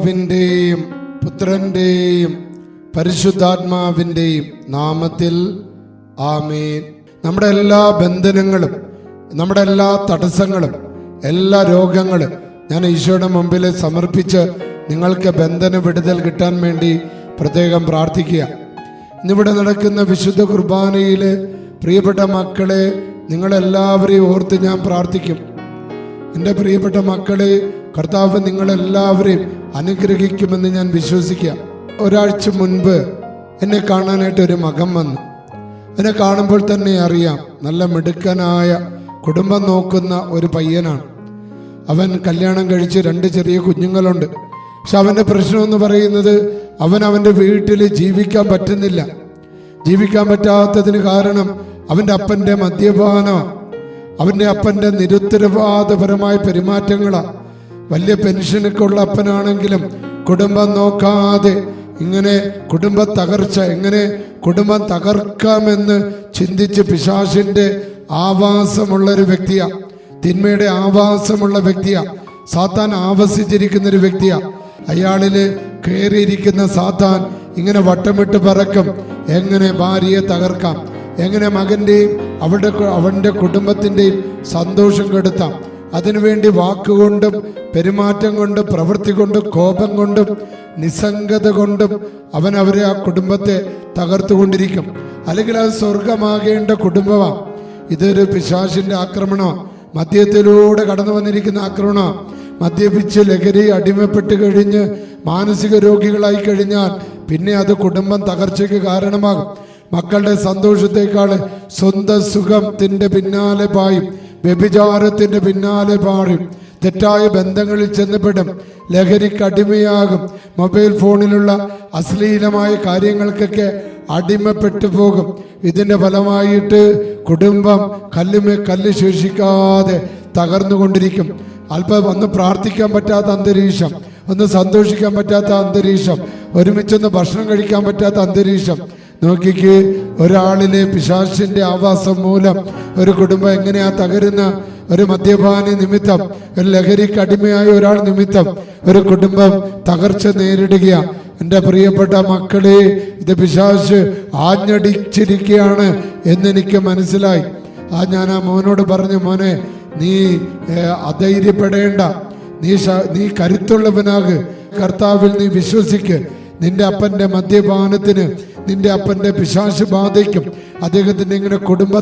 പിതാവിന്റെയും പുത്രന്റെയും പരിശുദ്ധാത്മാവിന്റെയും നാമത്തിൽ ആമേൻ. നമ്മുടെ എല്ലാ ബന്ധനങ്ങളും നമ്മുടെ എല്ലാ തടസ്സങ്ങളും എല്ലാ രോഗങ്ങളും ഞാൻ ഈശോയുടെ മുമ്പിൽ സമർപ്പിച്ച് നിങ്ങൾക്ക് ബന്ധന വിടുതൽ കിട്ടാൻ വേണ്ടി പ്രത്യേകം പ്രാർത്ഥിക്കുക. ഇന്നിവിടെ നടക്കുന്ന വിശുദ്ധ കുർബാനയിൽ പ്രിയപ്പെട്ട മക്കളെ നിങ്ങളെല്ലാവരെയും ഓർത്ത് ഞാൻ പ്രാർത്ഥിക്കും. എന്റെ പ്രിയപ്പെട്ട മക്കളെ കർത്താവ് നിങ്ങളെല്ലാവരെയും അനുഗ്രഹിക്കുമെന്ന് ഞാൻ വിശ്വസിക്കാം. ഒരാഴ്ച മുൻപ് എന്നെ കാണാനായിട്ട് ഒരു മകൻ വന്നു. എന്നെ കാണുമ്പോൾ തന്നെ അറിയാം നല്ല മിടുക്കനായ കുടുംബം നോക്കുന്ന ഒരു പയ്യനാണ്. അവൻ കല്യാണം കഴിച്ച് രണ്ട് ചെറിയ കുഞ്ഞുങ്ങളുണ്ട്. പക്ഷെ അവന്റെ പ്രശ്നം എന്ന് പറയുന്നത് അവൻ അവന്റെ വീട്ടിൽ ജീവിക്കാൻ പറ്റുന്നില്ല. ജീവിക്കാൻ പറ്റാത്തതിന് കാരണം അവന്റെ അപ്പന്റെ മദ്യപാനമാണ്. അവന്റെ അപ്പന്റെ നിരുത്തരവാദപരമായ പെരുമാറ്റങ്ങളാണ് വലിയ പെൻഷനൊക്കെ ഉള്ള അപ്പനാണെങ്കിലും കുടുംബം നോക്കാതെ ഇങ്ങനെ കുടുംബ തകർച്ച എങ്ങനെ കുടുംബം തകർക്കാമെന്ന് ചിന്തിച്ച് പിശാശിന്റെ ആവാസമുള്ള ഒരു വ്യക്തിയാ. തിന്മയുടെ ആവാസമുള്ള വ്യക്തിയാ. സാത്താൻ ആവസിച്ചിരിക്കുന്ന ഒരു വ്യക്തിയാ. അയാളിൽ കയറിയിരിക്കുന്ന സാത്താൻ ഇങ്ങനെ വട്ടമിട്ട് പറക്കും. എങ്ങനെ ഭാര്യയെ തകർക്കാം? എങ്ങനെ മകന്റെയും അവരുടെ അവന്റെ കുടുംബത്തിന്റെയും സന്തോഷം കെടുത്താം. അതിനുവേണ്ടി വാക്കുകൊണ്ടും പെരുമാറ്റം കൊണ്ടും പ്രവൃത്തി കൊണ്ടും കോപം കൊണ്ടും നിസ്സംഗത കൊണ്ടും അവൻ അവരെ ആ കുടുംബത്തെ തകർത്തുകൊണ്ടിരിക്കും. അല്ലെങ്കിൽ അത് സ്വർഗമാകേണ്ട കുടുംബമാണ് ഇതൊരു പിശാശിന്റെ ആക്രമണമാണ് മദ്യത്തിലൂടെ കടന്നു വന്നിരിക്കുന്ന ആക്രമണമാണ് മദ്യപിച്ച് ലഹരി അടിമപ്പെട്ട് കഴിഞ്ഞ് മാനസിക രോഗികളായി കഴിഞ്ഞാൽ പിന്നെ അത് കുടുംബം തകർച്ചയ്ക്ക് കാരണമാകും. മക്കളുടെ സന്തോഷത്തെക്കാൾ സ്വന്തം സുഖത്തിന്റെ പിന്നാലെ പായും വ്യഭിചാരത്തിന്റെ പിന്നാലെ പാടും തെറ്റായ ബന്ധങ്ങളിൽ ചെന്നപ്പെടും ലഹരിക്ക് അടിമയാകും മൊബൈൽ ഫോണിലുള്ള അശ്ലീലമായ കാര്യങ്ങൾക്കൊക്കെ അടിമപ്പെട്ടു പോകും. ഇതിന്റെ ഫലമായിട്ട് കുടുംബം കല്ലുമേ കല്ല് ശേഷിക്കാതെ തകർന്നുകൊണ്ടിരിക്കും. അല്പം ഒന്ന് പ്രാർത്ഥിക്കാൻ പറ്റാത്ത അന്തരീക്ഷം ഒന്ന് സന്തോഷിക്കാൻ പറ്റാത്ത അന്തരീക്ഷം ഒരുമിച്ചൊന്ന് ഭക്ഷണം കഴിക്കാൻ പറ്റാത്ത അന്തരീക്ഷം നോക്കിക്ക് ഒരാളിലെ പിശാശിന്റെ ആവാസം മൂലം ഒരു കുടുംബം എങ്ങനെയാ തകരുന്ന? ഒരു മദ്യപാനി നിമിത്തം ഒരു ലഹരിക്ക് അടിമയായ ഒരാൾ നിമിത്തം ഒരു കുടുംബം തകർച്ച നേരിടുകയാണ് എന്റെ പ്രിയപ്പെട്ട മക്കളെ ഇത് പിശാശ് ആഞ്ഞടിച്ചിരിക്കുകയാണ് എന്നെനിക്ക് മനസ്സിലായി. ആ ഞാൻ ആ മോനോട് പറഞ്ഞു മോനെ നീ അധൈര്യപ്പെടേണ്ട. നീ നീ കരുത്തുള്ളവനാക്. കർത്താവിൽ നീ വിശ്വസിക്ക്. നിന്റെ അപ്പന്റെ മദ്യപാനത്തിന് നിന്റെ അപ്പന്റെ പിശാശ് ബാധയ്ക്കും. അദ്ദേഹത്തിന്റെ ഇങ്ങനെ കുടുംബ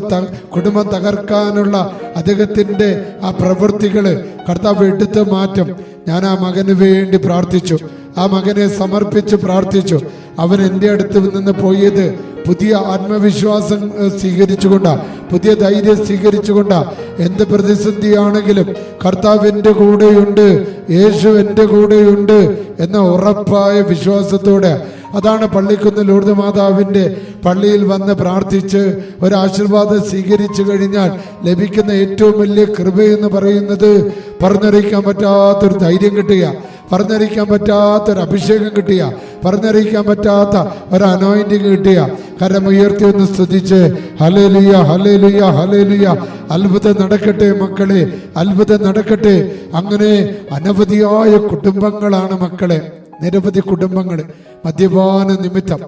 കുടുംബം തകർക്കാനുള്ള അദ്ദേഹത്തിന്റെ ആ പ്രവൃത്തികൾ കർത്താവ് എടുത്ത് മാറ്റം ഞാൻ ആ മകന് വേണ്ടി പ്രാർത്ഥിച്ചു. ആ മകനെ സമർപ്പിച്ച് പ്രാർത്ഥിച്ചു. അവൻ എന്റെ അടുത്ത് നിന്ന് പോയത്? പുതിയ ആത്മവിശ്വാസം ഏഹ്, പുതിയ ധൈര്യം സ്വീകരിച്ചുകൊണ്ട് എന്ത് പ്രതിസന്ധിയാണെങ്കിലും കർത്താവ് എന്റെ കൂടെയുണ്ട് യേശു എന്റെ കൂടെയുണ്ട് എന്ന ഉറപ്പായ വിശ്വാസത്തോടെ അതാണ് പള്ളിക്കുന്ന് ലൂർദ് മാതാവിന്റെ പള്ളിയിൽ വന്ന് പ്രാർത്ഥിച്ച് ഒരു ആശീർവാദം സ്വീകരിച്ചു കഴിഞ്ഞാൽ ലഭിക്കുന്ന ഏറ്റവും വലിയ കൃപയെന്ന് പറയുന്നത് പറഞ്ഞറിയിക്കാൻ പറ്റാത്തൊരു ധൈര്യം കിട്ടുക. പറഞ്ഞറിയിക്കാൻ പറ്റാത്തൊരു അഭിഷേകം കിട്ടിയ പറഞ്ഞറിയിക്കാൻ പറ്റാത്ത ഒരു അനോയിന്റിങ് കിട്ടിയ കരം ഉയർത്തി ഒന്ന് സ്തുതിച്ച് ഹലേലുയ ഹലേലുയ ഹലേലുയ അത്ഭുതം നടക്കട്ടെ മക്കളെ അത്ഭുതം നടക്കട്ടെ. അങ്ങനെ അനവധിയായ കുടുംബങ്ങളാണ് മക്കളെ നിരവധി കുടുംബങ്ങൾ മദ്യപാന നിമിത്തം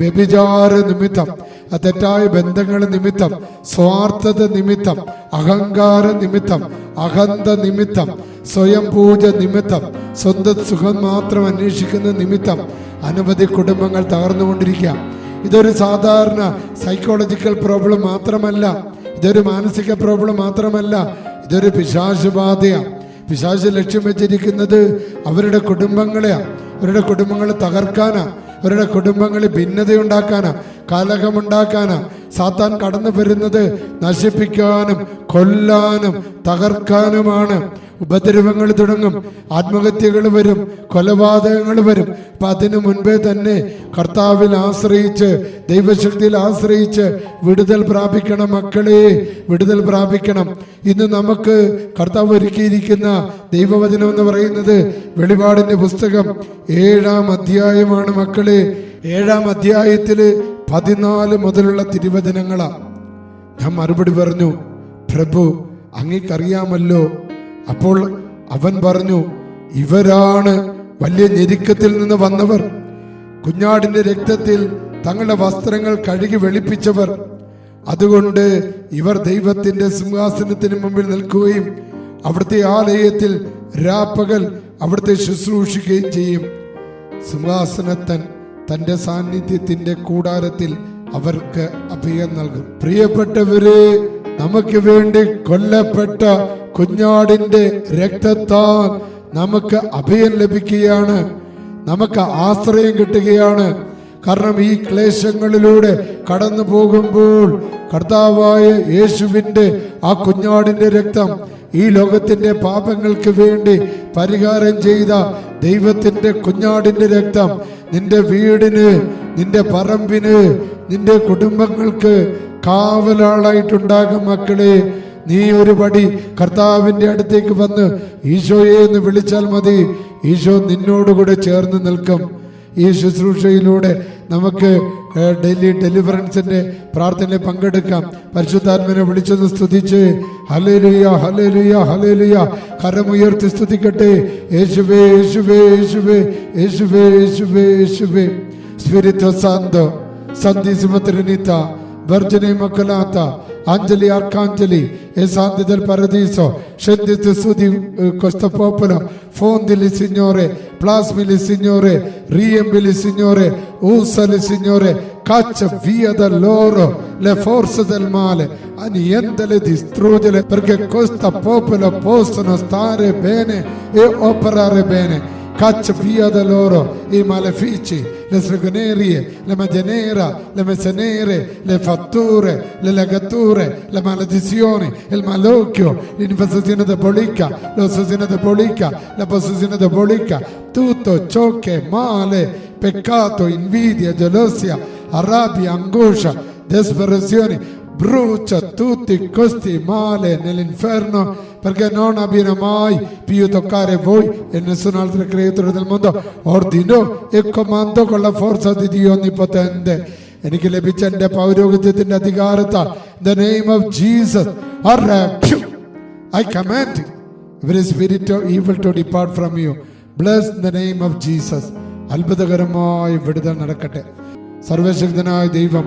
വ്യഭിചാര നിമിത്തം ആ തെറ്റായ ബന്ധങ്ങൾ നിമിത്തം സ്വാർത്ഥത നിമിത്തം അഹങ്കാര നിമിത്തം അഹന്ത നിമിത്തം സ്വയം പൂജ നിമിത്തം സ്വന്തം സുഖം മാത്രം അന്വേഷിക്കുന്ന നിമിത്തം അനവധി കുടുംബങ്ങൾ തകർന്നുകൊണ്ടിരിക്കുക. ഇതൊരു സാധാരണ സൈക്കോളജിക്കൽ പ്രോബ്ലം മാത്രമല്ല ഇതൊരു മാനസിക പ്രോബ്ലം മാത്രമല്ല ഇതൊരു പിശാശുബാധയാണ് പിശാശ് ലക്ഷ്യം വെച്ചിരിക്കുന്നത് അവരുടെ കുടുംബങ്ങളെയാണ് അവരുടെ കുടുംബങ്ങളെ തകർക്കാനാ. അവരുടെ കുടുംബങ്ങളിൽ ഭിന്നതയുണ്ടാക്കാനാ. കലഹമുണ്ടാക്കാനാ സാത്താൻ കടന്നു വരുന്നത് നശിപ്പിക്കാനും കൊല്ലാനും തകർക്കാനുമാണ്. ഉപദ്രവങ്ങൾ തുടങ്ങും ആത്മഹത്യകൾ വരും കൊലപാതകങ്ങൾ വരും. അപ്പൊ അതിനു മുൻപേ തന്നെ കർത്താവിൽ ആശ്രയിച്ച് ദൈവശക്തിയിൽ ആശ്രയിച്ച് വിടുതൽ പ്രാപിക്കണം മക്കളെ വിടുതൽ പ്രാപിക്കണം. ഇന്ന് നമുക്ക് കർത്താവ് ഒരുക്കിയിരിക്കുന്ന ദൈവവചനം എന്ന് പറയുന്നത് വെളിപാടിന്റെ പുസ്തകം ഏഴാം അധ്യായമാണ് മക്കളെ. ഏഴാം അധ്യായത്തിൽ പതിനാല് മുതലുള്ള തിരുവചനങ്ങളാ. ഞാൻ മറുപടി പറഞ്ഞു പ്രഭു അങ്ങേക്കറിയാമല്ലോ. അപ്പോൾ അവൻ പറഞ്ഞു ഇവരാണ് വലിയ ഞെരുക്കത്തിൽ നിന്ന് വന്നവർ. കുഞ്ഞാടിന്റെ രക്തത്തിൽ തങ്ങളുടെ വസ്ത്രങ്ങൾ കഴുകി വെളിപ്പിച്ചവർ. അതുകൊണ്ട് ഇവർ ദൈവത്തിന്റെ സിംഹാസനത്തിന് മുമ്പിൽ നിൽക്കുകയും അവിടുത്തെ ആലയത്തിൽ രാപ്പകൽ അവിടുത്തെ ശുശ്രൂഷിക്കുകയും ചെയ്യും. സിംഹാസനത്തൻ തന്റെ സാന്നിധ്യത്തിന്റെ കൂടാരത്തിൽ അവർക്ക് അഭയം നൽകും. പ്രിയപ്പെട്ടവരെ നമുക്ക് വേണ്ടി കൊല്ലപ്പെട്ട കുഞ്ഞാടിന്റെ രക്തത്താൽ നമുക്ക് അഭയം ലഭിക്കുകയാണ്. നമുക്ക് ആശ്രയം കിട്ടുകയാണ്. കാരണം ഈ ക്ലേശങ്ങളിലൂടെ കടന്നു പോകുമ്പോൾ കർത്താവായ യേശുവിന്റെ ആ കുഞ്ഞാടിന്റെ രക്തം ഈ ലോകത്തിന്റെ പാപങ്ങൾക്ക് വേണ്ടി പരിഹാരം ചെയ്ത ദൈവത്തിന്റെ കുഞ്ഞാടിന്റെ രക്തം നിന്റെ വീടിന് നിന്റെ പറമ്പിന് നിന്റെ കുടുംബങ്ങൾക്ക് കാവലാളായിട്ടുണ്ടാകും മക്കളെ. നീ ഒരു പടി കർത്താവിന്റെ അടുത്തേക്ക് വന്ന് ഈശോയെ എന്ന് വിളിച്ചാൽ മതി. ഈശോ നിന്നോടുകൂടെ ചേർന്ന് നിൽക്കും. ഈ ശുശ്രൂഷയിലൂടെ നമുക്ക് ഡെയിലി ഡെലിവറൻസിന്റെ പ്രാർത്ഥനയിൽ പങ്കെടുക്കാം. പരിശുദ്ധാത്മനെ വിളിച്ചത് സ്തുതിച്ച് ഹലേലുയ ഹലേലുയ ഹലേലുയ കരമുയർത്തി സ്തുതിക്കട്ടെ. യേശുവേ യേശുവേ യേശുവേ യേശുവേ യേശുവേ യേശുവേ. സ്പിരിത്വ സാന്ത സന്ധി Trinità, Vergine Immacolata, Angeli Arcangeli e Santi del Paradiso, scendete su di eh, questo popolo, fondili Signore, plasmili Signore, riempili Signore, usali Signore, caccia via da loro le forze del male, annientale, distruggele perché questo popolo possano stare bene e operare bene. Caccia via da loro i malefici, le stregonerie, le magie nera, le messe nere, le fatture, le legature, le maledizioni, il malocchio, l'infestazione diabolica, l'ossessione diabolica, la possessione diabolica, tutto ciò che è male, peccato, invidia, gelosia, rabbia, angoscia, disperazione, brucia tutti questi male nell'inferno perché non abbiano mai più toccare voi e nessun altro creatore del mondo ordinò e comandò con la forza di Dio Onnipotente എനിക്ക് ലഭിച്ച എന്റെ പൗരോഹിത്യത്തിന്റെ അധികാരത്താൽ the name of Jesus I command every spirit of evil to depart from you bless the name of jesus അത്ഭുതകരമായ വിടുതൽ നടക്കട്ടെ സർവശക്തനായ ദൈവം